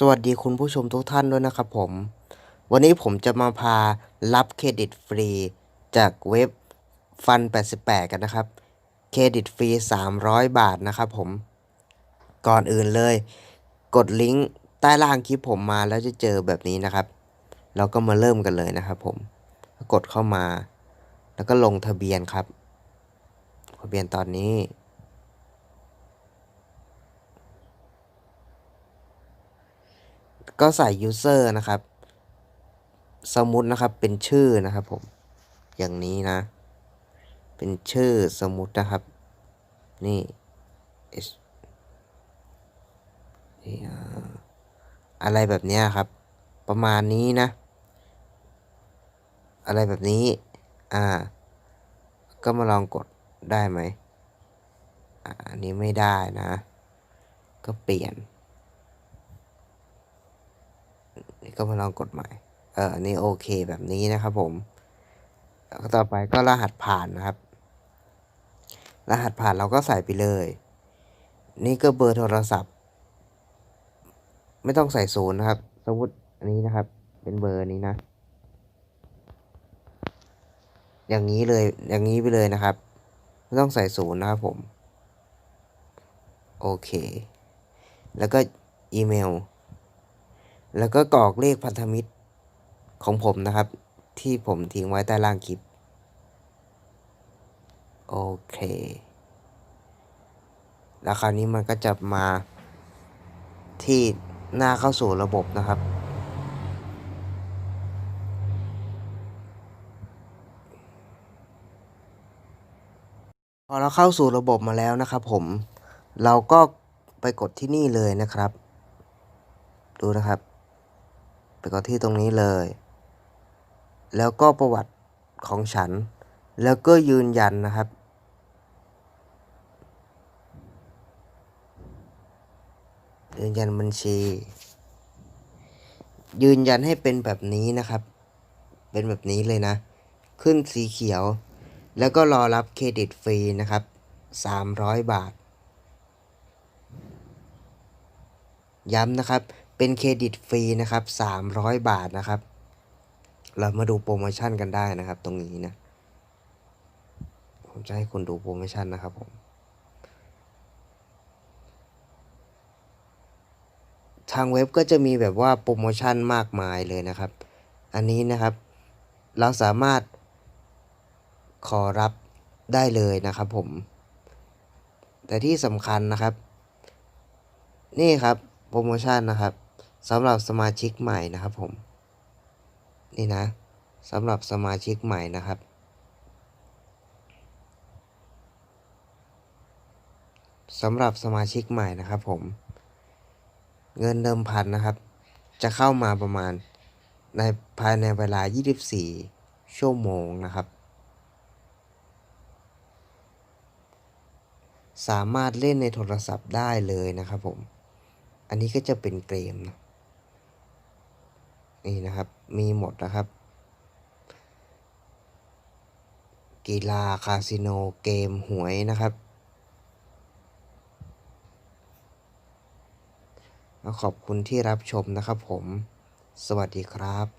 สวัสดีคุณผู้ชมทุกท่านด้วยนะครับผม วันนี้ผมจะมาพารับเครดิตฟรี จากเว็บฟัน 88 กันนะครับ เครดิตฟรี 300 บาทนะครับผม ก่อนอื่นเลย กดลิงก์ใต้ล่างคลิปผมมาแล้วจะเจอแบบนี้นะครับ เราก็มาเริ่มกันเลยนะครับผม กดเข้ามา แล้วก็ลงทะเบียนครับ ทะเบียนตอนนี้ ก็ใส่ user นะครับ สมมุตินะครับเป็นชื่อนะครับผม อย่างนี้นะ เป็นชื่อสมมุตินะครับ นี่ H อะไรแบบนี้ครับ ประมาณนี้นะ อะไรแบบนี้ อ่า ก็มาลองกดได้ไหมอันนี้ไม่ได้นะ ก็เปลี่ยน นี่ ก็มาลองกดใหม่ เออนนี้โอเคแบบนี้นะครับผม ต่อไปก็รหัสผ่านนะครับ รหัสผ่านเราก็ใส่ไปเลย นี่ก็เบอร์โทรศัพท์ ไม่ต้องใส่ศูนย์นะครับสมมติอันนี้นะครับ เป็นเบอร์นี้นะ อย่างนี้เลย อย่างนี้ไปเลยนะครับ ไม่ต้องใส่ศูนย์นะครับผม โอเค แล้วก็อีเมล แล้วก็กรอกเลขพันธมิตรของผมนะครับ ที่ผมทิ้งไว้ใต้ล่างคลิป โอเค แล้วคราวนี้มันก็จะมาที่หน้าเข้าสู่ระบบนะครับ พอเราเข้าสู่ระบบมาแล้วนะครับผม เราก็ไปกดที่นี่เลยนะครับ ดูนะครับ ไปกดที่ตรงนี้เลย แล้วก็ประวัติของฉัน แล้วก็ยืนยันนะครับ ยืนยันบัญชี ยืนยันให้เป็นแบบนี้นะครับ เป็นแบบนี้เลยนะ ขึ้นสีเขียว แล้วก็รอรับเครดิตฟรีนะครับ 300 บาทย้ำนะครับ เป็นเครดิตฟรีนะครับ 300 บาทนะครับ เรามาดูโปรโมชั่นกันได้นะครับ ตรงนี้นะ ผมจะให้คุณดูโปรโมชั่นนะครับผม ทางเว็บก็จะมีแบบว่าโปรโมชั่นมากมายเลยนะครับ อันนี้นะครับ เราสามารถขอรับได้เลยนะครับผม แต่ที่สำคัญนะครับ นี่ครับโปรโมชั่นนะครับ สำหรับสมาชิกใหม่นะครับผม นี่นะสำหรับสมาชิกใหม่นะครับ สำหรับสมาชิกใหม่นะครับผม เงินเดิมพันนะครับ จะเข้ามาประมาณในภายในเวลา 24 ชั่วโมงนะครับ สามารถเล่นในโทรศัพท์ได้เลยนะครับผม อันนี้ก็จะเป็นเกมนะ นี่นะครับ มีหมดนะครับ กีฬาคาสิโนเกมหวยนะครับ ขอบคุณที่รับชมนะครับผม สวัสดีครับ